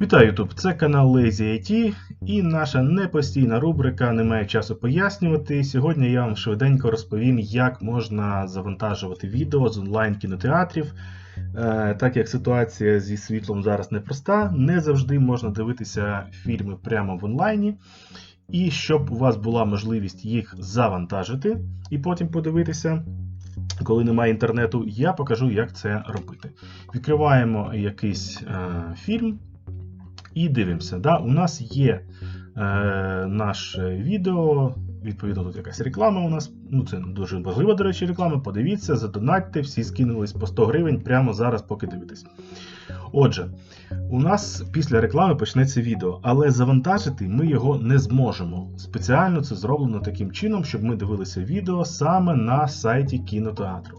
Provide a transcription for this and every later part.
Вітаю YouTube! Це канал Lazy IT і наша непостійна рубрика Немає часу пояснювати. Сьогодні я вам швиденько розповім, як можна завантажувати відео з онлайн кінотеатрів. Е, Так як ситуація зі світлом зараз непроста, не завжди можна дивитися фільми прямо в онлайні. І щоб у вас була можливість їх завантажити і потім подивитися, коли немає інтернету, я покажу, як це робити. Відкриваємо якийсь е, фільм. І дивимося. Да? У нас є е, наше відео, відповідно, тут якась реклама у нас. Ну, це дуже важлива, до речі, реклама. Подивіться, задонатьте, всі скинулись по 100 гривень прямо зараз, поки дивитесь. Отже, у нас після реклами почнеться відео, але завантажити ми його не зможемо. Спеціально це зроблено таким чином, щоб ми дивилися відео саме на сайті кінотеатру.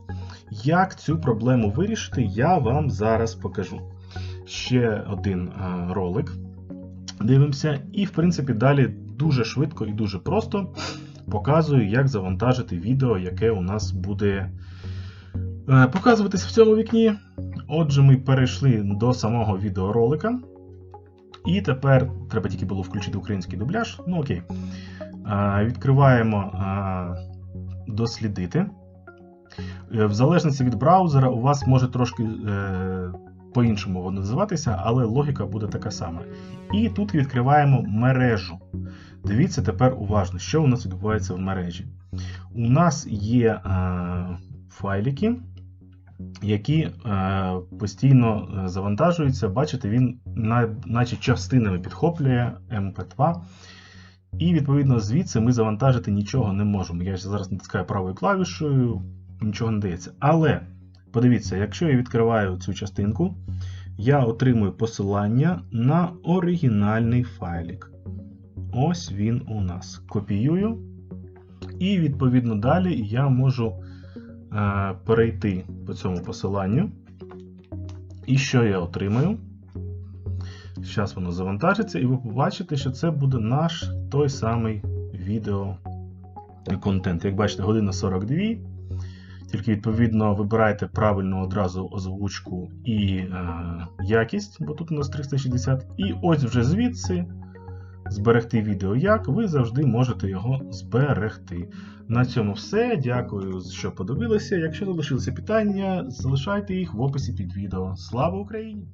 Як цю проблему вирішити, я вам зараз покажу ще один е, ролик. Дивимося, і, в принципі, далі дуже швидко і дуже просто показую, як завантажити відео, яке у нас буде е, показуватись в цьому вікні. Отже, ми перейшли до самого відеоролика. І тепер треба тільки було включити український дубляж. Ну окей. Е, Відкриваємо дослідити. В залежності від браузера, у вас може трошки по-іншому воно називатися, але логіка буде така сама. І тут відкриваємо мережу. Дивіться тепер уважно, що у нас відбувається в мережі. У нас є е, файлики, які е, постійно е, завантажуються. Бачите, він на, наче частинами підхоплює MP2. І, відповідно, звідси ми завантажити нічого не можемо. Я зараз натискаю правою клавішою, нічого не дається. Але подивіться, якщо я відкриваю цю частинку, я отримую посилання на оригінальний файлик. Ось він у нас. Копіюю. І, відповідно, далі я можу е, перейти по цьому посиланню. І що я отримаю? Зараз воно завантажиться, і ви побачите, що це буде наш той самий відео контент. Як бачите, година 42. Тільки, відповідно, вибирайте правильну одразу озвучку і е, якість, бо тут у нас 360. І ось вже звідси зберегти відео як, ви завжди можете його зберегти. На цьому все. Дякую, що подивилися. Якщо залишилися питання, залишайте їх в описі під відео. Слава Україні!